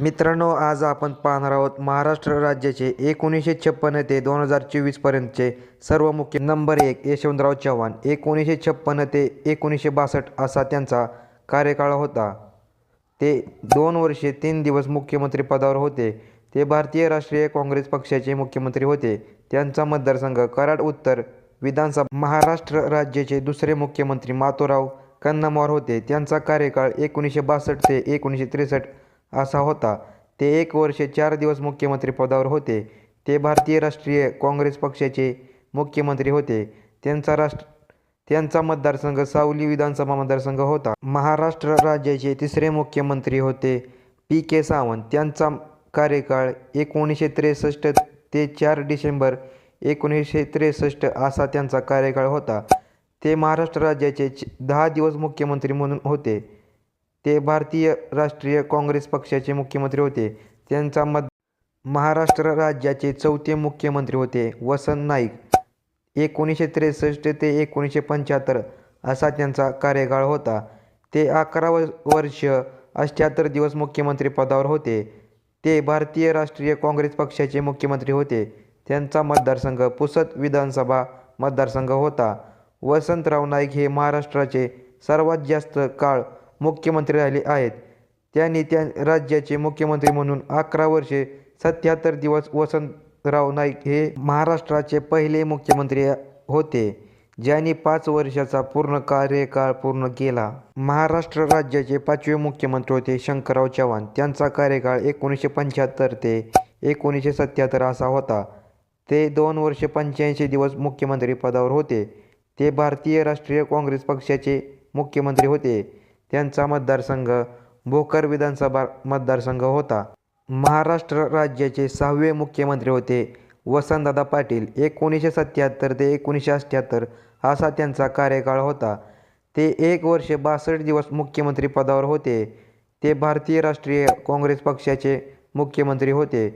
मित्रांनो आज आपण पाहणार आहोत महाराष्ट्र राज्याचे एकोणीसशे छप्पन्न ते दोन हजार चोवीसपर्यंतचे सर्व मुख्य नंबर एक यशवंतराव चव्हाण एकोणीसशे छप्पन्न ते एकोणीसशे बासष्ट असा त्यांचा कार्यकाळ होता. ते दोन वर्षे तीन दिवस मुख्यमंत्री पदावर होते. ते भारतीय राष्ट्रीय काँग्रेस पक्षाचे मुख्यमंत्री होते. त्यांचा मतदारसंघ कराड उत्तर विधानसभा महाराष्ट्र राज्याचे दुसरे मुख्यमंत्री मातोराव कन्नमवार होते. त्यांचा कार्यकाळ एकोणीसशे बासष्ट ते एकोणीसशे त्रेसष्ट असा होता. ते एक वर्षे चार दिवस मुख्यमंत्री पदावर होते. ते भारतीय राष्ट्रीय काँग्रेस पक्षाचे मुख्यमंत्री होते. त्यांचा राष्ट्र त्यांचा मतदारसंघ सावली विधानसभा मतदारसंघ होता. महाराष्ट्र राज्याचे तिसरे मुख्यमंत्री होते पी के सावंत. त्यांचा कार्यकाळ एकोणीसशे त्रेसष्ट ते चार डिसेंबर एकोणीसशे त्रेसष्ट असा त्यांचा कार्यकाळ होता. ते महाराष्ट्र राज्याचे दहा दिवस मुख्यमंत्री म्हणून होते. ते भारतीय राष्ट्रीय काँग्रेस पक्षाचे मुख्यमंत्री होते. त्यांचा मत महाराष्ट्र राज्याचे चौथे मुख्यमंत्री होते. वसंत नाईक एकोणीसशे त्रेसष्ट ते एकोणीसशे पंच्याहत्तर असा त्यांचा कार्यकाळ होता. ते अकरा वर्ष अष्ट्याहत्तर दिवस मुख्यमंत्री पदावर होते. ते भारतीय राष्ट्रीय काँग्रेस पक्षाचे मुख्यमंत्री होते. त्यांचा मतदारसंघ पुसद विधानसभा मतदारसंघ होता. वसंतराव नाईक हे महाराष्ट्राचे सर्वात जास्त काळ मुख्यमंत्री राहिले आहेत. त्यांनी त्या राज्याचे मुख्यमंत्री म्हणून अकरा वर्षे सत्याहत्तर दिवस वसंतराव नाईक हे महाराष्ट्राचे पहिले मुख्यमंत्री होते ज्यांनी पाच वर्षाचा पूर्ण कार्यकाळ पूर्ण केला. महाराष्ट्र राज्याचे पाचवे मुख्यमंत्री होते शंकरराव चव्हाण. त्यांचा कार्यकाळ एकोणीसशे पंच्याहत्तर ते एकोणीसशे सत्याहत्तर असा होता. ते दोन वर्षे पंच्याऐंशी दिवस मुख्यमंत्री पदावर होते. ते भारतीय राष्ट्रीय काँग्रेस पक्षाचे मुख्यमंत्री होते. त्यांचा मतदारसंघ भोकर विधानसभा मतदारसंघ होता. महाराष्ट्र राज्याचे सहावे मुख्यमंत्री होते वसंतदादा पाटील. एकोणीसशे सत्याहत्तर ते एकोणीसशे अठ्ठ्याहत्तर असा त्यांचा कार्यकाळ होता. ते एक वर्ष बासष्ट दिवस मुख्यमंत्री पदावर होते. ते भारतीय राष्ट्रीय काँग्रेस पक्षाचे मुख्यमंत्री होते.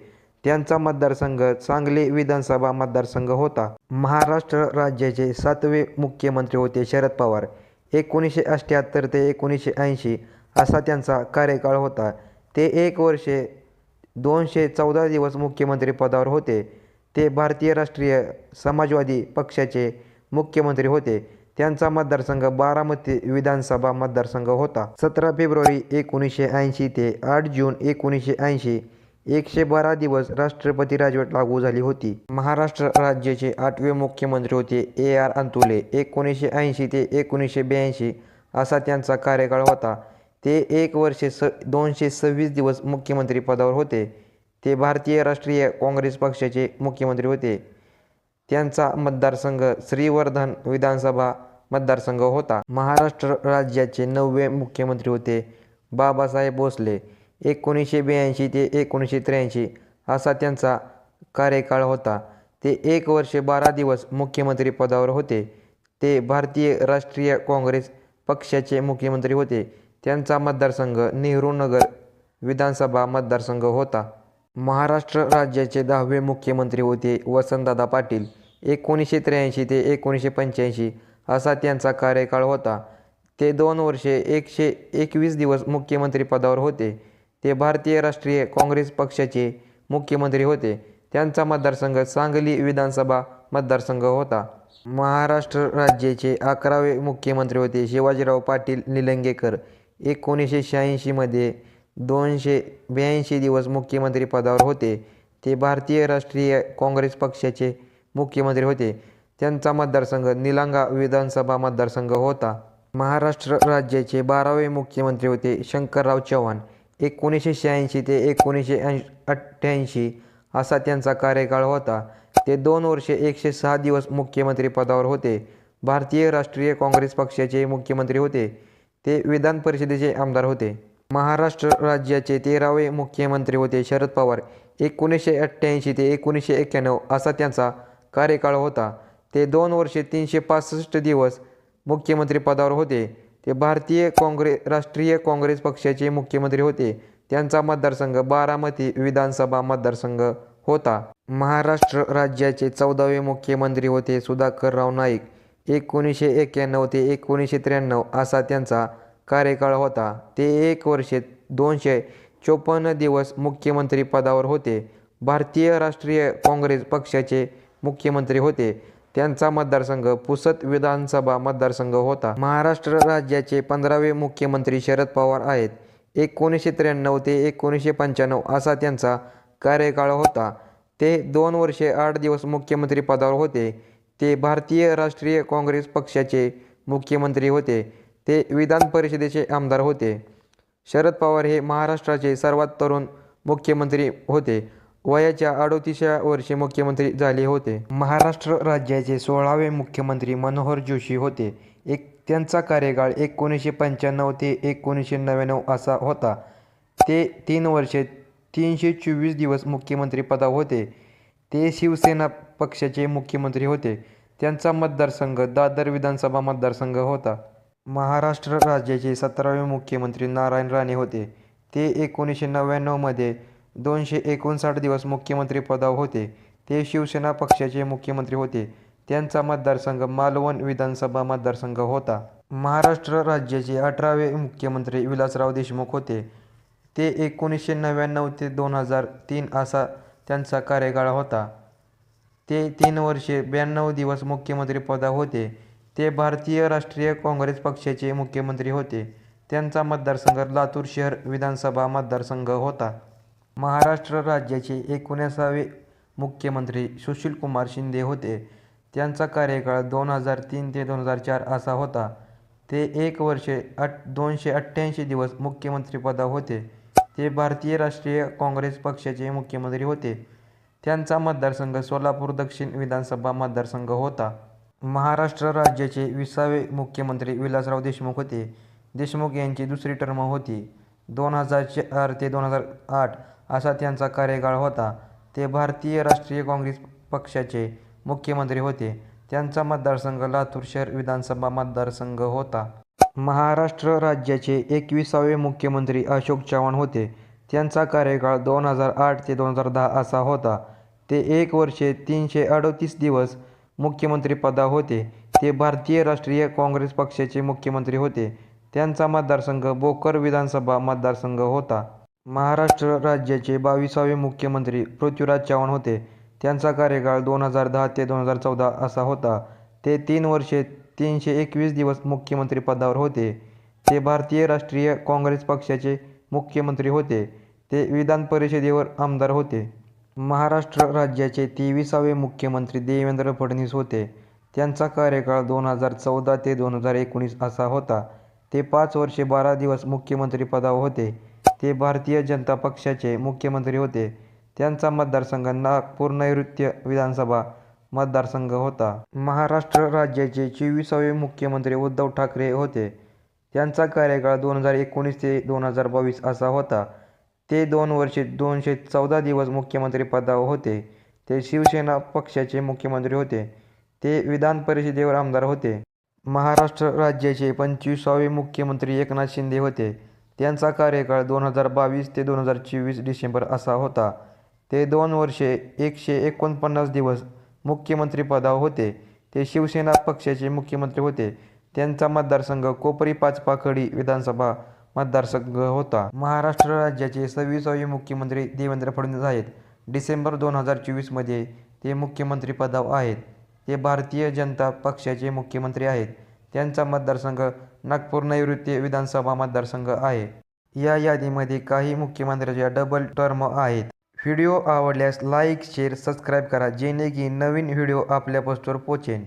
त्यांचा मतदारसंघ सांगली विधानसभा मतदारसंघ होता. महाराष्ट्र राज्याचे सातवे मुख्यमंत्री होते शरद पवार. एकोणीसशे अठ्ठ्याहत्तर ते एकोणीसशे ऐंशी असा त्यांचा कार्यकाळ होता. ते एक वर्षे दोनशे चौदा दिवस मुख्यमंत्रीपदावर होते. ते भारतीय राष्ट्रीय समाजवादी पक्षाचे मुख्यमंत्री होते. त्यांचा मतदारसंघ बारामती विधानसभा मतदारसंघ होता. सतरा फेब्रुवारी एकोणीसशे ऐंशी ते आठ जून एकोणीसशे ऐंशी एकशे बारा दिवस राष्ट्रपती राजवट लागू झाली होती. महाराष्ट्र राज्याचे आठवे मुख्यमंत्री होते ए आर अंतुले. एकोणीसशे ऐंशी ते एकोणीसशे ब्याऐंशी असा त्यांचा कार्यकाळ होता. ते एक वर्षे स दोनशे सव्वीस दिवस मुख्यमंत्री पदावर होते. ते भारतीय राष्ट्रीय काँग्रेस पक्षाचे मुख्यमंत्री होते. त्यांचा मतदारसंघ श्रीवर्धन विधानसभा मतदारसंघ होता. महाराष्ट्र राज्याचे नववे मुख्यमंत्री होते बाबासाहेब भोसले. एकोणीसशे ब्याऐंशी ते एकोणीसशे त्र्याऐंशी असा त्यांचा कार्यकाळ होता. ते एक वर्ष बारा दिवस मुख्यमंत्री पदावर होते. ते भारतीय राष्ट्रीय काँग्रेस पक्षाचे मुख्यमंत्री होते. त्यांचा मतदारसंघ नेहरू नगर विधानसभा मतदारसंघ होता. महाराष्ट्र राज्याचे दहावे मुख्यमंत्री होते वसंतदादा पाटील. एकोणीसशे त्र्याऐंशी ते एकोणीसशे पंच्याऐंशी असा त्यांचा कार्यकाळ होता. ते दोन वर्षे एकशे एकवीस दिवस मुख्यमंत्री पदावर होते. ते भारतीय राष्ट्रीय काँग्रेस पक्षाचे मुख्यमंत्री होते. त्यांचा मतदारसंघ सांगली विधानसभा मतदारसंघ होता. महाराष्ट्र राज्याचे अकरावे मुख्यमंत्री होते शिवाजीराव पाटील निलंगेकर. एकोणीसशे शहाऐंशीमध्ये दोनशे ब्याऐंशी दिवस मुख्यमंत्री पदावर होते. ते भारतीय राष्ट्रीय काँग्रेस पक्षाचे मुख्यमंत्री होते. त्यांचा मतदारसंघ निलंगा विधानसभा मतदारसंघ होता. महाराष्ट्र राज्याचे बारावे मुख्यमंत्री होते शंकरराव चव्हाण. एकोणीसशे शहाऐंशी ते एकोणीसशे ऐं अठ्ठ्याऐंशी असा त्यांचा कार्यकाळ होता. ते दोन वर्षे एकशे सहा दिवस मुख्यमंत्री पदावर होते. भारतीय राष्ट्रीय काँग्रेस पक्षाचे मुख्यमंत्री होते. ते विधान परिषदेचे आमदार होते. महाराष्ट्र राज्याचे तेरावे मुख्यमंत्री होते शरद पवार. एकोणीसशे अठ्ठ्याऐंशी ते एकोणीसशे एक्क्याण्णव असा त्यांचा कार्यकाळ होता. ते दोन वर्षे तीनशे पासष्ट दिवस मुख्यमंत्री पदावर होते. ते भारतीय काँग्रेस राष्ट्रीय काँग्रेस पक्षाचे मुख्यमंत्री होते. त्यांचा मतदारसंघ बारामती विधानसभा मतदारसंघ होता. महाराष्ट्र राज्याचे चौदावे मुख्यमंत्री होते सुधाकरराव नाईक. एकोणीसशे एक्क्याण्णव ते एकोणीसशे त्र्याण्णव असा त्यांचा कार्यकाळ होता. ते एक वर्षे दोनशे चोपन्न दिवस मुख्यमंत्री पदावर होते. भारतीय राष्ट्रीय काँग्रेस पक्षाचे मुख्यमंत्री होते. त्यांचा मतदारसंघ पुसद विधानसभा मतदारसंघ होता. महाराष्ट्र राज्याचे पंधरावे मुख्यमंत्री शरद पवार आहेत. एकोणीसशे त्र्याण्णव ते एकोणीसशे पंच्याण्णव असा त्यांचा कार्यकाळ होता. ते दोन वर्षे आठ दिवस मुख्यमंत्री पदावर होते. ते भारतीय राष्ट्रीय काँग्रेस पक्षाचे मुख्यमंत्री होते. ते विधान परिषदेचे आमदार होते. शरद पवार हे महाराष्ट्राचे सर्वात तरुण मुख्यमंत्री होते. वयाच्या अडोतीसव्या वर्षी मुख्यमंत्री झाले होते. महाराष्ट्र राज्याचे सोळावे मुख्यमंत्री मनोहर जोशी होते. एक त्यांचा कार्यकाळ एकोणीसशे पंच्याण्णव ते एकोणीसशे नव्याण्णव असा होता. ते तीन वर्षे तीनशे चोवीस दिवस मुख्यमंत्रीपदा होते. ते शिवसेना पक्षाचे मुख्यमंत्री होते. त्यांचा मतदारसंघ दादर विधानसभा मतदारसंघ होता. महाराष्ट्र राज्याचे सतरावे मुख्यमंत्री नारायण राणे होते. ते एकोणीसशे नव्याण्णवमध्ये दोनशे एकोणसाठ दिवस मुख्यमंत्री पदावर होते. ते शिवसेना पक्षाचे मुख्यमंत्री होते. त्यांचा मतदारसंघ मालवण विधानसभा मतदारसंघ होता. महाराष्ट्र राज्याचे अठरावे मुख्यमंत्री विलासराव देशमुख होते. ते एकोणीसशे नव्याण्णव ते दोन हजार तीन असा त्यांचा कार्यकाळ होता. ते तीन वर्षे ब्याण्णव दिवस मुख्यमंत्री पदावर होते. ते भारतीय राष्ट्रीय काँग्रेस पक्षाचे मुख्यमंत्री होते. त्यांचा मतदारसंघ लातूर शहर विधानसभा मतदारसंघ होता. महाराष्ट्र राज्याचे एकोणीसावे मुख्यमंत्री सुशीलकुमार शिंदे होते. त्यांचा कार्यकाळ दोन हजार तीन ते दोन हजार चार असा होता. ते एक वर्षे अट दोनशे अठ्ठ्याऐंशी दिवस मुख्यमंत्रीपदा होते. ते भारतीय राष्ट्रीय काँग्रेस पक्षाचे मुख्यमंत्री होते. त्यांचा मतदारसंघ सोलापूर दक्षिण विधानसभा मतदारसंघ होता. महाराष्ट्र राज्याचे विसावे मुख्यमंत्री विलासराव देशमुख होते. देशमुख यांची दुसरी टर्म होती. दोन हजार चार ते दोन हजार आठ असा त्यांचा कार्यकाळ होता. ते भारतीय राष्ट्रीय काँग्रेस पक्षाचे मुख्यमंत्री होते. त्यांचा मतदारसंघ लातूर शहर विधानसभा मतदारसंघ होता. महाराष्ट्र राज्याचे एकविसावे मुख्यमंत्री अशोक चव्हाण होते. त्यांचा कार्यकाळ दोन हजार आठ ते दोन हजार दहा असा होता. ते एक वर्षे तीनशे अडतीस दिवस मुख्यमंत्रीपदा होते. ते भारतीय राष्ट्रीय काँग्रेस पक्षाचे मुख्यमंत्री होते. त्यांचा मतदारसंघ बोकर विधानसभा मतदारसंघ होता. महाराष्ट्र राज्याचे बावीसावे मुख्यमंत्री पृथ्वीराज चव्हाण होते. त्यांचा कार्यकाळ दोन हजार दहा ते दोन हजार चौदा असा होता. ते तीन वर्षे तीनशे एकवीस दिवस मुख्यमंत्री पदावर होते. ते भारतीय राष्ट्रीय काँग्रेस पक्षाचे मुख्यमंत्री होते. ते विधान परिषदेवर आमदार होते. महाराष्ट्र राज्याचे तेविसावे मुख्यमंत्री देवेंद्र फडणवीस होते. त्यांचा कार्यकाळ दोन हजार चौदा ते दोन हजार एकोणीस असा होता. ते पाच वर्षे बारा दिवस मुख्यमंत्री पदावर होते. ते भारतीय जनता पक्षाचे मुख्यमंत्री होते. त्यांचा मतदारसंघ नागपूर नैऋत्य विधानसभा मतदारसंघ होता. महाराष्ट्र राज्याचे चोवीसावे मुख्यमंत्री उद्धव ठाकरे होते. त्यांचा कार्यकाळ दोन हजार एकोणीस ते दोन हजार बावीस असा होता. ते दोन वर्षे दोनशे चौदा दिवस मुख्यमंत्री पदावर होते. ते शिवसेना पक्षाचे मुख्यमंत्री होते. ते विधान परिषदेवर आमदार होते. महाराष्ट्र राज्याचे पंचवीसावे मुख्यमंत्री एकनाथ शिंदे होते. त्यांचा कार्यकाळ दोन हजार बावीस ते दोन हजार चोवीस डिसेंबर असा होता. ते दोन वर्षे एकशे एकोणपन्नास दिवस मुख्यमंत्रीपदावर होते. ते शिवसेना पक्षाचे मुख्यमंत्री होते. त्यांचा मतदारसंघ कोपरी पाचपाखडी विधानसभा मतदारसंघ होता. महाराष्ट्र राज्याचे सव्वीसावे मुख्यमंत्री देवेंद्र फडणवीस आहेत. डिसेंबर दोन हजार चोवीसमध्ये ते मुख्यमंत्रीपदावर आहेत. ते भारतीय जनता पक्षाचे मुख्यमंत्री आहेत. त्यांचा मतदारसंघ नागपूर नैऋत्य विधानसभा मतदारसंघ आहे. या यादीमध्ये काही मुख्यमंत्र्यांच्या डबल टर्म आहेत. व्हिडिओ आवडल्यास लाईक शेअर सबस्क्राईब करा. जेणे की नवीन व्हिडिओ आपल्या पोस्टवर पोचेन